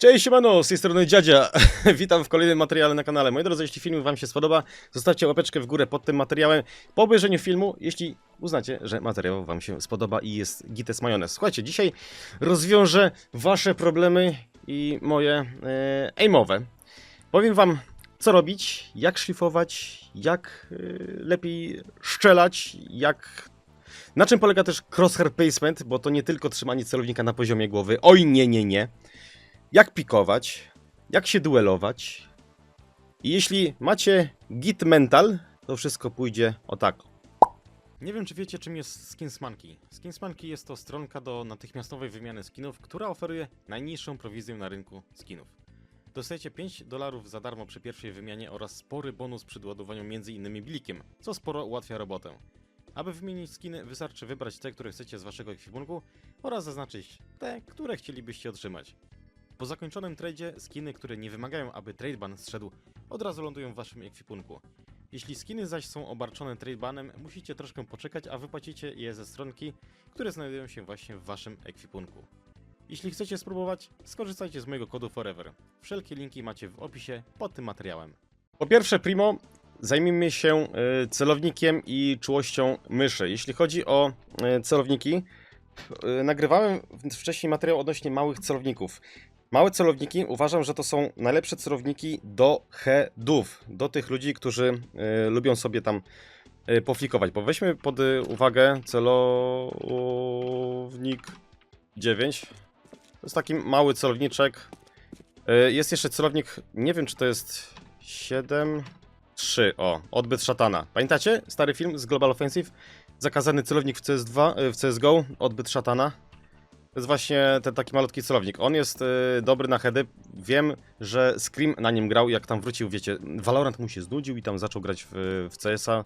Cześć, siemano, z tej strony Dziadzia. Witam w kolejnym materiale na kanale. Moi drodzy, jeśli film wam się spodoba, zostawcie łapeczkę w górę pod tym materiałem. Po obejrzeniu filmu, jeśli uznacie, że materiał wam się spodoba i jest gites majonez. Słuchajcie, dzisiaj rozwiążę wasze problemy i moje e, aimowe. Powiem wam, co robić, jak szlifować, jak e, lepiej szczelać, jak na czym polega też crosshair placement, bo to nie tylko trzymanie celownika na poziomie głowy. Oj, nie, nie, nie jak pikować, jak się duelować. I jeśli macie git mental, to wszystko pójdzie o tak. Nie wiem, czy wiecie, czym jest Skinsmanki. Skinsmanki jest to stronka do natychmiastowej wymiany skinów, która oferuje najniższą prowizję na rynku skinów. Dostajecie 5 dolarów za darmo przy pierwszej wymianie oraz spory bonus przy doładowaniu m.in. blikiem, co sporo ułatwia robotę. Aby wymienić skiny, wystarczy wybrać te, które chcecie z waszego ekwipunku oraz zaznaczyć te, które chcielibyście otrzymać. Po zakończonym tradzie skiny, które nie wymagają, aby tradeban zszedł, od razu lądują w waszym ekwipunku. Jeśli skiny zaś są obarczone tradebanem, musicie troszkę poczekać, a wypłacicie je ze stronki, które znajdują się właśnie w waszym ekwipunku. Jeśli chcecie spróbować, skorzystajcie z mojego kodu Forever. Wszelkie linki macie w opisie pod tym materiałem. Po pierwsze, Primo, zajmijmy się y, celownikiem i czułością myszy. Jeśli chodzi o y, celowniki, y, nagrywałem wcześniej materiał odnośnie małych celowników. Małe celowniki uważam, że to są najlepsze celowniki do headów, do tych ludzi, którzy y, lubią sobie tam y, poflikować. Bo weźmy pod y, uwagę celownik 9. To jest taki mały celowniczek. Y, jest jeszcze celownik, nie wiem czy to jest 7, 3, o, odbyt szatana. Pamiętacie stary film z Global Offensive? Zakazany celownik w CS2, y, w CSGO, odbyt szatana. To jest właśnie ten taki malutki celownik. On jest y, dobry na heady. Wiem, że Scream na nim grał, jak tam wrócił, wiecie, Valorant mu się znudził i tam zaczął grać w, w CS-a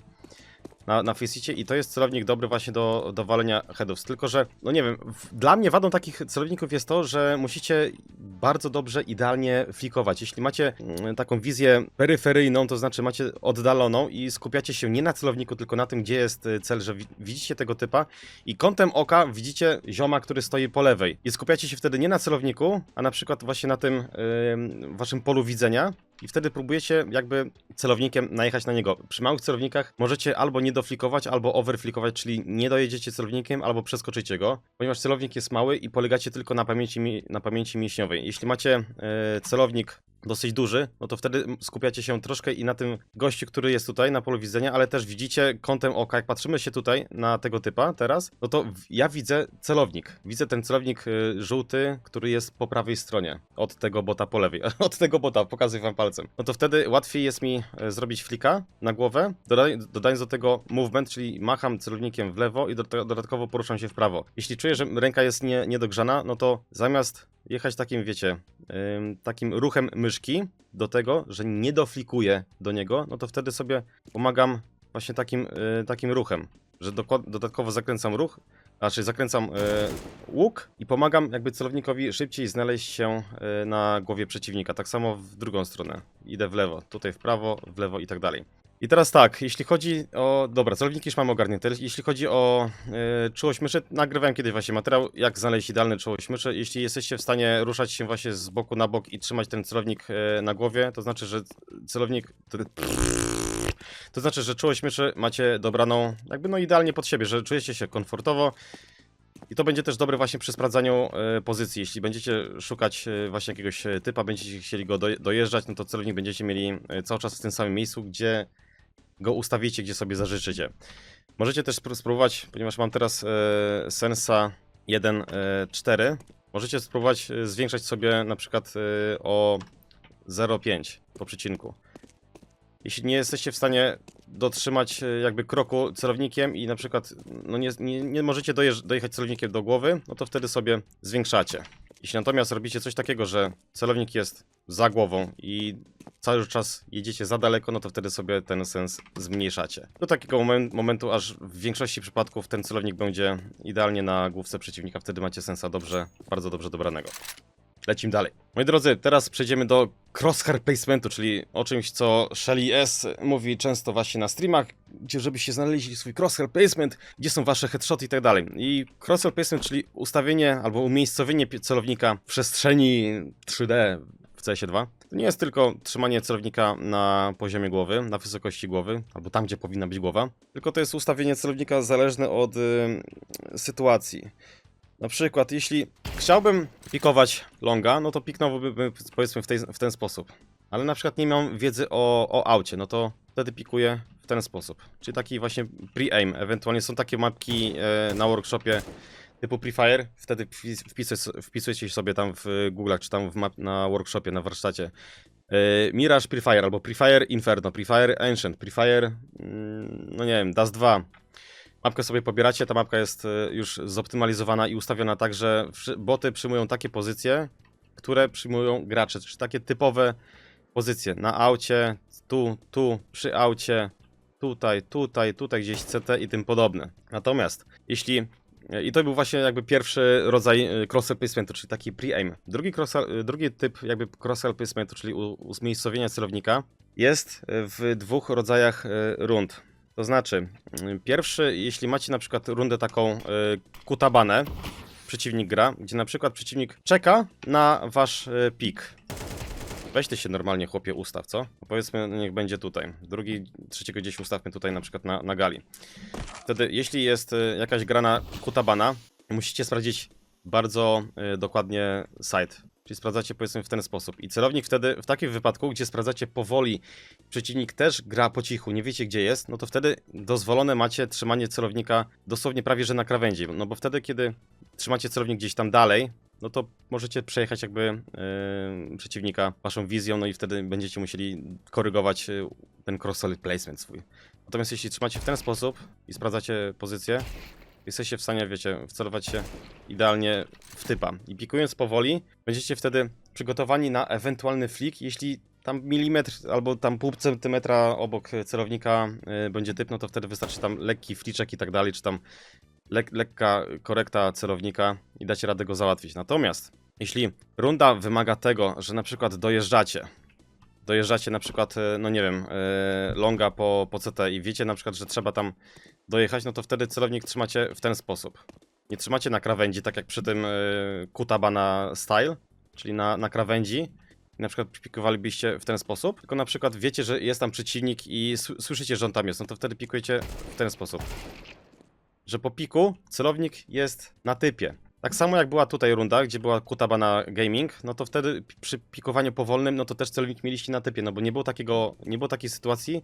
na, na Faceicie i to jest celownik dobry właśnie do, do walenia headów. Tylko, że, no nie wiem, w, dla mnie wadą takich celowników jest to, że musicie bardzo dobrze, idealnie flikować. Jeśli macie mm, taką wizję peryferyjną, to znaczy macie oddaloną i skupiacie się nie na celowniku, tylko na tym, gdzie jest y, cel, że wi- widzicie tego typa i kątem oka widzicie zioma, który stoi po lewej. I skupiacie się wtedy nie na celowniku, a na przykład właśnie na tym ym, waszym polu widzenia. I wtedy próbujecie jakby celownikiem najechać na niego. Przy małych celownikach możecie albo nie doflikować, albo overflikować, czyli nie dojedziecie celownikiem, albo przeskoczycie go, ponieważ celownik jest mały i polegacie tylko na pamięci, mi- na pamięci mięśniowej. Jeśli macie e, celownik dosyć duży, no to wtedy skupiacie się troszkę i na tym gościu, który jest tutaj na polu widzenia, ale też widzicie kątem oka, jak patrzymy się tutaj na tego typa teraz, no to ja widzę celownik. Widzę ten celownik y, żółty, który jest po prawej stronie od tego bota po lewej. Od tego bota, pokazuję wam palcem. No to wtedy łatwiej jest mi e, zrobić flika na głowę, dodaj, dodając do tego movement, czyli macham celownikiem w lewo i do, dodatkowo poruszam się w prawo. Jeśli czuję, że ręka jest nie, niedogrzana, no to zamiast jechać takim, wiecie, takim ruchem myszki do tego, że nie doflikuję do niego, no to wtedy sobie pomagam właśnie takim, y, takim ruchem, że dodatkowo zakręcam ruch, znaczy zakręcam y, łuk i pomagam jakby celownikowi szybciej znaleźć się y, na głowie przeciwnika. Tak samo w drugą stronę. Idę w lewo, tutaj w prawo, w lewo i tak dalej. I teraz tak, jeśli chodzi o. Dobra, celowniki już mamy ogarnięte. Jeśli chodzi o y, czułość myszy, nagrywałem kiedyś właśnie materiał, jak znaleźć idealny czułość myszy. Jeśli jesteście w stanie ruszać się właśnie z boku na bok i trzymać ten celownik y, na głowie, to znaczy, że celownik. To, znaczy, że czułość myszy macie dobraną jakby no idealnie pod siebie, że czujecie się komfortowo. I to będzie też dobre właśnie przy sprawdzaniu e, pozycji. Jeśli będziecie szukać e, właśnie jakiegoś e, typa, będziecie chcieli go doj- dojeżdżać, no to celownik będziecie mieli e, cały czas w tym samym miejscu, gdzie go ustawicie, gdzie sobie zażyczycie. Możecie też spró- spróbować, ponieważ mam teraz e, Sensa 1.4, możecie spróbować e, zwiększać sobie na przykład e, o 0,5 po przecinku. Jeśli nie jesteście w stanie dotrzymać e, jakby kroku celownikiem i na przykład no nie, nie, nie możecie dojechać celownikiem do głowy, no to wtedy sobie zwiększacie. Jeśli natomiast robicie coś takiego, że celownik jest za głową i cały czas jedziecie za daleko, no to wtedy sobie ten sens zmniejszacie. Do takiego momen- momentu, aż w większości przypadków ten celownik będzie idealnie na główce przeciwnika, wtedy macie sensa dobrze, bardzo dobrze dobranego. Lecimy dalej. Moi drodzy, teraz przejdziemy do crosshair placementu, czyli o czymś, co Shelly S mówi często właśnie na streamach, gdzie żebyście znaleźli swój crosshair placement, gdzie są wasze headshoty i tak dalej. I crosshair placement, czyli ustawienie albo umiejscowienie celownika w przestrzeni 3D w CS2. To nie jest tylko trzymanie celownika na poziomie głowy, na wysokości głowy, albo tam, gdzie powinna być głowa, tylko to jest ustawienie celownika zależne od y, sytuacji. Na przykład, jeśli chciałbym pikować longa, no to piknąłbym powiedzmy w, tej, w ten sposób. Ale na przykład nie mam wiedzy o, o aucie, no to wtedy pikuję w ten sposób. Czyli taki właśnie pre-aim. Ewentualnie są takie mapki e, na workshopie typu Prefire, wtedy wpis- wpisujecie, wpisujecie sobie tam w Google'ach, czy tam map, na workshopie, na warsztacie. E, Mirage Prefire, albo Prefire Inferno, Prefire Ancient, Prefire, mm, no nie wiem, Dust 2. Mapkę sobie pobieracie, ta mapka jest e, już zoptymalizowana i ustawiona tak, że boty przyjmują takie pozycje, które przyjmują gracze, czyli takie typowe pozycje na aucie, tu, tu, przy aucie, tutaj, tutaj, tutaj gdzieś CT i tym podobne. Natomiast jeśli i to był właśnie jakby pierwszy rodzaj e, cross placementu, czyli taki pre-aim. Drugi, e, drugi typ jakby cross placementu, czyli u- celownika, jest e, w dwóch rodzajach rund. To znaczy, mm, pierwszy, jeśli macie na przykład rundę taką e, kutabanę, przeciwnik gra, gdzie na przykład przeciwnik czeka na wasz e, pik. Weź ty się normalnie, chłopie, ustaw, co? Powiedzmy, niech będzie tutaj. Drugi, trzeciego gdzieś ustawmy tutaj na przykład na, na gali. Wtedy, jeśli jest y, jakaś grana kutabana, musicie sprawdzić bardzo y, dokładnie site. Czyli sprawdzacie powiedzmy w ten sposób. I celownik wtedy, w takim wypadku, gdzie sprawdzacie powoli, przeciwnik też gra po cichu, nie wiecie gdzie jest, no to wtedy dozwolone macie trzymanie celownika dosłownie prawie że na krawędzi. No bo wtedy, kiedy trzymacie celownik gdzieś tam dalej, no to możecie przejechać jakby yy, przeciwnika waszą wizją, no i wtedy będziecie musieli korygować yy, ten cross-solid placement swój. Natomiast jeśli trzymacie w ten sposób i sprawdzacie pozycję, jesteście w stanie, wiecie, wcelować się idealnie w typa. I pikując powoli, będziecie wtedy przygotowani na ewentualny flick, jeśli tam milimetr albo tam pół centymetra obok celownika y, będzie typ, no to wtedy wystarczy tam lekki fliczek i tak dalej, czy tam lek lekka korekta celownika i dacie radę go załatwić. Natomiast jeśli runda wymaga tego, że na przykład dojeżdżacie, dojeżdżacie na przykład, e, no nie wiem, e, longa po, po CT i wiecie na przykład, że trzeba tam dojechać, no to wtedy celownik trzymacie w ten sposób. Nie trzymacie na krawędzi, tak jak przy tym e, Kutabana Style, czyli na, na krawędzi. Na przykład pikowalibyście w ten sposób, tylko na przykład wiecie, że jest tam przeciwnik i słyszycie, że on tam jest, no to wtedy pikujecie w ten sposób. Że po piku celownik jest na typie. Tak samo jak była tutaj runda, gdzie była Kutabana Gaming, no to wtedy przy pikowaniu powolnym, no to też celownik mieliście na typie, no bo nie było takiego, nie było takiej sytuacji,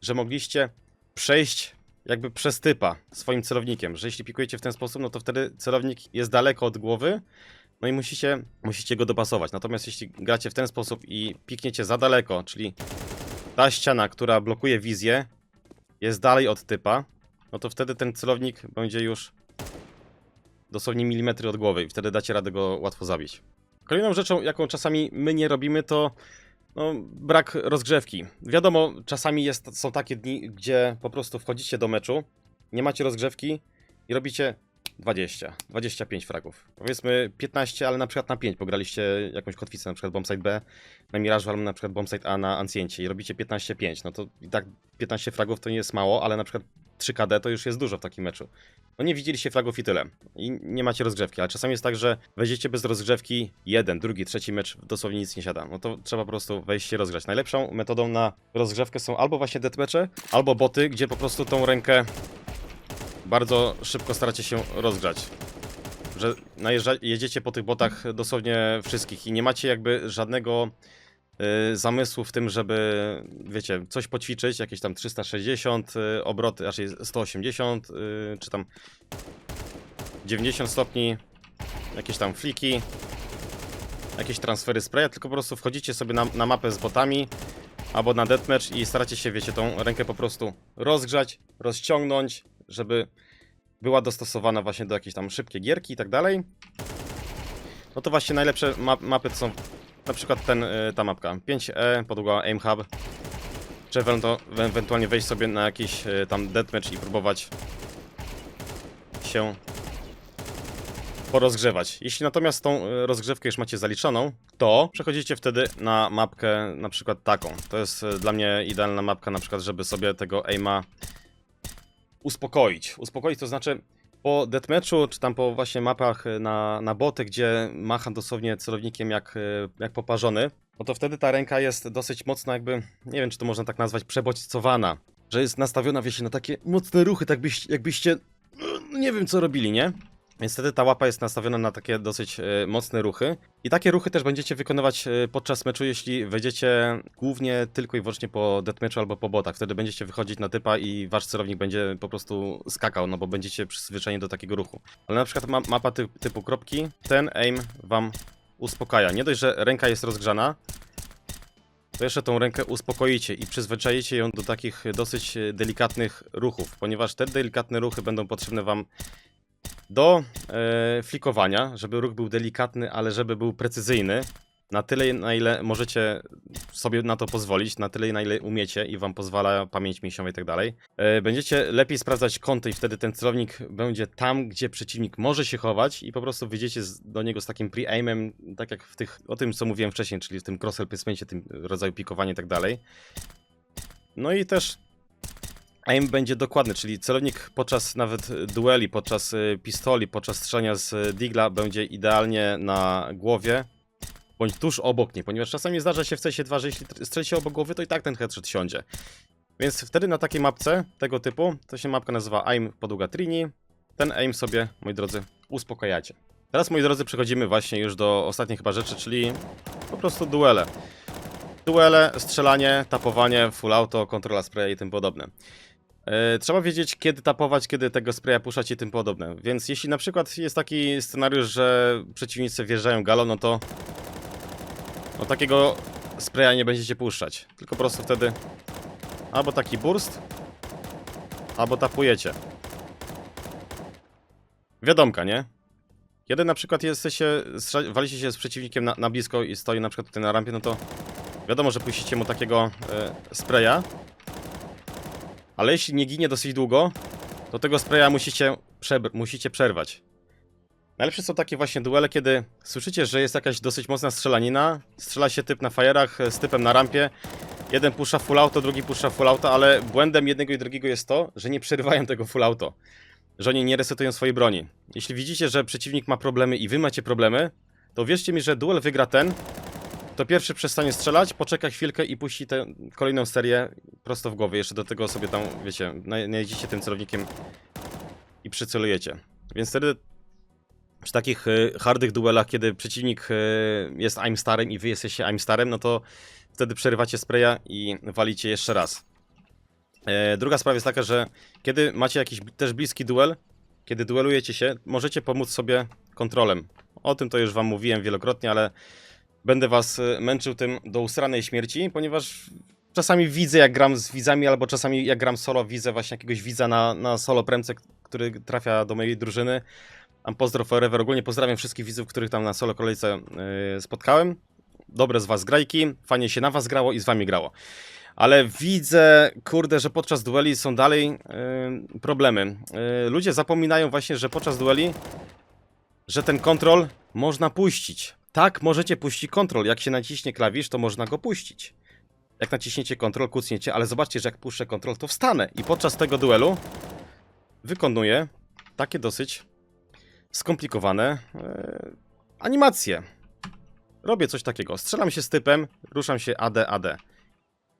że mogliście przejść jakby przez typa swoim celownikiem, że jeśli pikujecie w ten sposób, no to wtedy celownik jest daleko od głowy, no i musicie, musicie go dopasować. Natomiast jeśli gracie w ten sposób i pikniecie za daleko, czyli ta ściana, która blokuje wizję, jest dalej od typa, no to wtedy ten celownik będzie już dosłownie milimetry od głowy i wtedy dacie radę go łatwo zabić. Kolejną rzeczą, jaką czasami my nie robimy, to no, brak rozgrzewki. Wiadomo, czasami jest, są takie dni, gdzie po prostu wchodzicie do meczu, nie macie rozgrzewki i robicie 20, 25 fragów. Powiedzmy 15, ale na przykład na 5, bo graliście jakąś kotwicę, na przykład bombsite B na Mirage'u, albo na przykład bombsite A na Anciencie i robicie 15-5, no to i tak 15 fragów to nie jest mało, ale na przykład 3 KD to już jest dużo w takim meczu. No nie widzieliście flagów i tyle. I nie macie rozgrzewki, ale czasami jest tak, że wejdziecie bez rozgrzewki jeden, drugi, trzeci mecz, dosłownie nic nie siada. No to trzeba po prostu wejść się rozgrzać. Najlepszą metodą na rozgrzewkę są albo właśnie deathmatche, albo boty, gdzie po prostu tą rękę bardzo szybko staracie się rozgrzać. Że jedziecie po tych botach dosłownie wszystkich i nie macie jakby żadnego y, zamysłu w tym, żeby, wiecie, coś poćwiczyć, jakieś tam 360 y, obroty, raczej 180, y, czy tam 90 stopni, jakieś tam fliki, jakieś transfery spraya, tylko po prostu wchodzicie sobie na, na mapę z botami albo na deathmatch i staracie się, wiecie, tą rękę po prostu rozgrzać, rozciągnąć, żeby była dostosowana właśnie do jakiejś tam szybkie gierki i tak dalej. No to właśnie najlepsze ma mapy to są na przykład ten, y, ta mapka 5E, podługa Aim Hub. Czy ewentu- ewentualnie wejść sobie na jakiś y, tam deathmatch i próbować się porozgrzewać. Jeśli natomiast tą e, rozgrzewkę już macie zaliczoną, to przechodzicie wtedy na mapkę na przykład taką. To jest dla mnie idealna mapka na przykład, żeby sobie tego aima uspokoić. Uspokoić to znaczy po deathmatchu, czy tam po właśnie mapach e, na, na boty, gdzie macham dosłownie celownikiem jak, e, jak poparzony, no to wtedy ta ręka jest dosyć mocno jakby, nie wiem czy to można tak nazwać, przebodźcowana. Że jest nastawiona, wiecie, na takie mocne ruchy, tak byś, jakbyście, no, nie wiem co robili, nie? Wtedy ta łapa jest nastawiona na takie dosyć e, mocne ruchy. I takie ruchy też będziecie wykonywać e, podczas meczu, jeśli wejdziecie głównie tylko i wyłącznie po deathmatchu albo po botach. Wtedy będziecie wychodzić na typa i wasz celownik będzie po prostu skakał, no bo będziecie przyzwyczajeni do takiego ruchu. Ale na przykład ma mapa ty typu kropki, ten aim wam uspokaja. Nie dość, że ręka jest rozgrzana, to jeszcze tą rękę uspokoicie i przyzwyczajicie ją do takich dosyć e, delikatnych ruchów, ponieważ te delikatne ruchy będą potrzebne wam do e, flikowania, żeby ruch był delikatny, ale żeby był precyzyjny. Na tyle, na ile możecie sobie na to pozwolić, na tyle, na ile umiecie i wam pozwala pamięć mięśniowa i tak dalej. E, Będziecie lepiej sprawdzać kąty i wtedy ten celownik będzie tam, gdzie przeciwnik może się chować i po prostu wyjdziecie z, do niego z takim pre-aimem, tak jak w tych, o tym co mówiłem wcześniej, czyli w tym cross placementie, tym rodzaju pikowania i tak dalej. No i też aim będzie dokładny, czyli celownik podczas nawet dueli, podczas y, pistoli, podczas strzelania z y, digla będzie idealnie na głowie, bądź tuż obok niej, ponieważ czasami zdarza się w CS2, że jeśli tr- strzelicie obok głowy, to i tak ten headshot siądzie. Więc wtedy na takiej mapce tego typu, to się mapka nazywa aim podługa Trini, ten aim sobie, moi drodzy, uspokajacie. Teraz, moi drodzy, przechodzimy właśnie już do ostatniej chyba rzeczy, czyli po prostu duele. Duele, strzelanie, tapowanie, full auto, kontrola spraya i tym podobne. E, Trzeba wiedzieć, kiedy tapować, kiedy tego spraya puszczać i tym podobne. Więc jeśli na przykład jest taki scenariusz, że przeciwnicy wjeżdżają galo, no to no takiego spraya nie będziecie puszczać. Tylko po prostu wtedy albo taki burst, albo tapujecie. Wiadomka, nie? Kiedy na przykład jesteście, walicie się z przeciwnikiem na, na blisko i stoi na przykład tutaj na rampie, no to wiadomo, że puścicie mu takiego e, spraya, ale jeśli nie ginie dosyć długo, to tego spraya musicie, musicie przerwać. Najlepsze są takie właśnie duele, kiedy słyszycie, że jest jakaś dosyć mocna strzelanina, strzela się typ na fajerach z typem na rampie, jeden puszcza full auto, drugi puszcza full auto, ale błędem jednego i drugiego jest to, że nie przerywają tego full auto, że oni nie resetują swojej broni. Jeśli widzicie, że przeciwnik ma problemy i wy macie problemy, to wierzcie mi, że duel wygra ten, to pierwszy przestanie strzelać, poczeka chwilkę i puści tę kolejną serię prosto w głowie. Jeszcze do tego sobie tam, wiecie, naj- najedziecie tym celownikiem i przycelujecie. Więc wtedy przy takich y, hardych duelach, kiedy przeciwnik y, jest I'm starem i wy jesteście I'm starem, no to wtedy przerywacie spraya i walicie jeszcze raz. E, druga sprawa jest taka, że kiedy macie jakiś też bliski duel, kiedy duelujecie się, możecie pomóc sobie kontrolem. O tym to już wam mówiłem wielokrotnie, ale będę was y, męczył tym do usranej śmierci, ponieważ czasami widzę jak gram z widzami, albo czasami jak gram solo, widzę właśnie jakiegoś widza na, na solo premce, który trafia do mojej drużyny. Tam pozdro forever, ogólnie pozdrawiam wszystkich widzów, których tam na solo kolejce yy, spotkałem. Dobre z was grajki, fajnie się na was grało i z wami grało. Ale widzę, kurde, że podczas dueli są dalej yy, problemy. Yy, ludzie zapominają właśnie, że podczas dueli, że ten kontrol można puścić. Tak, możecie puścić kontrol. Jak się naciśnie klawisz, to można go puścić. Jak naciśniecie kontrol, kucniecie, ale zobaczcie, że jak puszczę kontrol, to wstanę. I podczas tego duelu wykonuję takie dosyć skomplikowane e, animacje. Robię coś takiego. Strzelam się z typem, ruszam się AD, AD.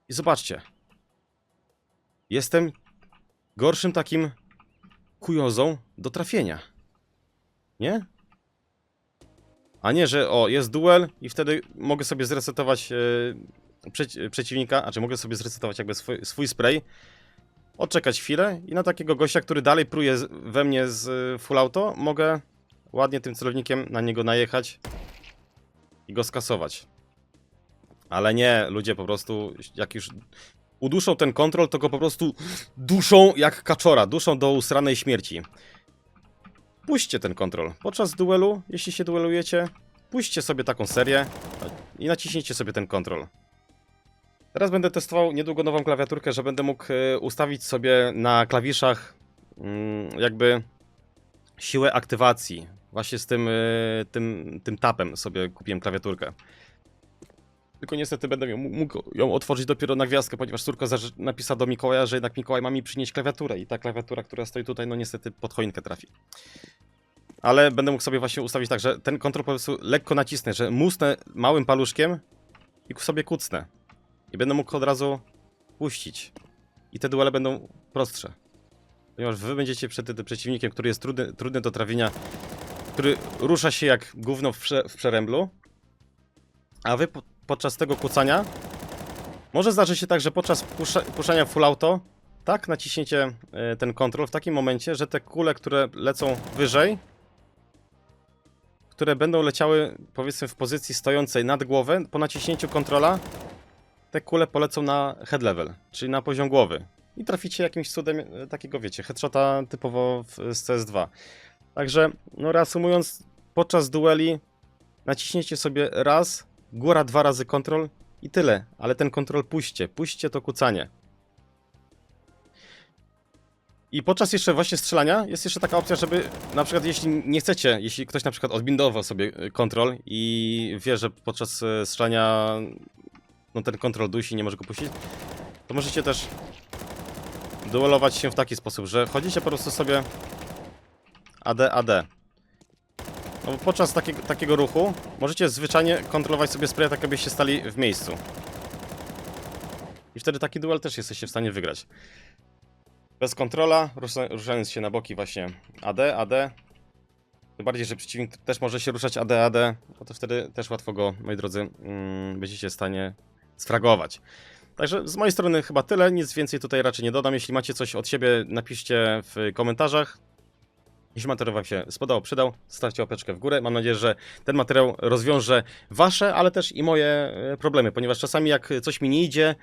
I zobaczcie. Jestem gorszym takim kujozą do trafienia. Nie? A nie, że o, jest duel i wtedy mogę sobie zresetować e, przeci- przeciwnika, a czy mogę sobie zresetować jakby swój, swój spray, odczekać chwilę i na takiego gościa, który dalej pruje we mnie z e, full auto, mogę ładnie tym celownikiem na niego najechać i go skasować. Ale nie, ludzie po prostu, jak już uduszą ten kontrol, to go po prostu duszą jak kaczora, duszą do usranej śmierci. Puśćcie ten kontrol. Podczas duelu, jeśli się duelujecie, puśćcie sobie taką serię i naciśnijcie sobie ten kontrol. Teraz będę testował niedługo nową klawiaturkę, że będę mógł e, ustawić sobie na klawiszach mm, jakby siłę aktywacji. Właśnie z tym, y, tym, tym tapem sobie kupiłem klawiaturkę. Tylko niestety będę ją, mógł ją otworzyć dopiero na gwiazdkę, ponieważ córka napisała do Mikołaja, że jednak Mikołaj ma mi przynieść klawiaturę i ta klawiatura, która stoi tutaj, no niestety pod choinkę trafi. Ale będę mógł sobie właśnie ustawić tak, że ten kontrol po prostu lekko nacisnę, że musnę małym paluszkiem i sobie kucnę. I będę mógł od razu puścić. I te duele będą prostsze. Ponieważ wy będziecie przed przeciwnikiem, który jest trudny, trudny do trawienia, który rusza się jak gówno w, prze, w przeręblu, a wy podczas tego kucania może zdarzy się tak, że podczas pusza, puszczania full auto tak naciśniecie y, ten kontrol w takim momencie, że te kule, które lecą wyżej, które będą leciały powiedzmy w pozycji stojącej nad głowę, po naciśnięciu kontrola te kule polecą na head level, czyli na poziom głowy. I traficie jakimś cudem e, takiego, wiecie, headshota typowo z CS2. Także, no reasumując, podczas dueli naciśniecie sobie raz, góra dwa razy kontrol i tyle. Ale ten kontrol puśćcie, puśćcie to kucanie. I podczas jeszcze właśnie strzelania jest jeszcze taka opcja, żeby na przykład jeśli nie chcecie, jeśli ktoś na przykład odbindował sobie y, kontrol i wie, że podczas y, strzelania no ten kontrol dusi, nie może go puścić, to możecie też duelować się w taki sposób, że chodzicie po prostu sobie AD, AD. No bo podczas takiego, takiego ruchu możecie zwyczajnie kontrolować sobie spray tak, jakbyście stali w miejscu. I wtedy taki duel też jesteście w stanie wygrać. Bez kontrola, rusza- ruszając się na boki właśnie AD, AD. Tym bardziej, że przeciwnik też może się ruszać AD, AD, no to wtedy też łatwo go, moi drodzy, mm, będziecie w stanie sfragować. Także z mojej strony chyba tyle, nic więcej tutaj raczej nie dodam. Jeśli macie coś od siebie, napiszcie w komentarzach. Jeśli materiał Wam się spodobał, przydał, zostawcie łapeczkę w górę. Mam nadzieję, że ten materiał rozwiąże Wasze, ale też i moje e, problemy, ponieważ czasami jak coś mi nie idzie,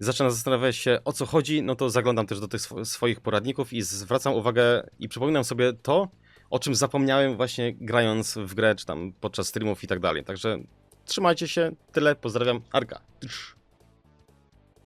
zaczynam zastanawiać się o co chodzi, no to zaglądam też do tych swo- swoich poradników i zwracam uwagę i przypominam sobie to, o czym zapomniałem właśnie grając w grę, czy tam podczas streamów i tak dalej. Także trzymajcie się, tyle, pozdrawiam, Arka.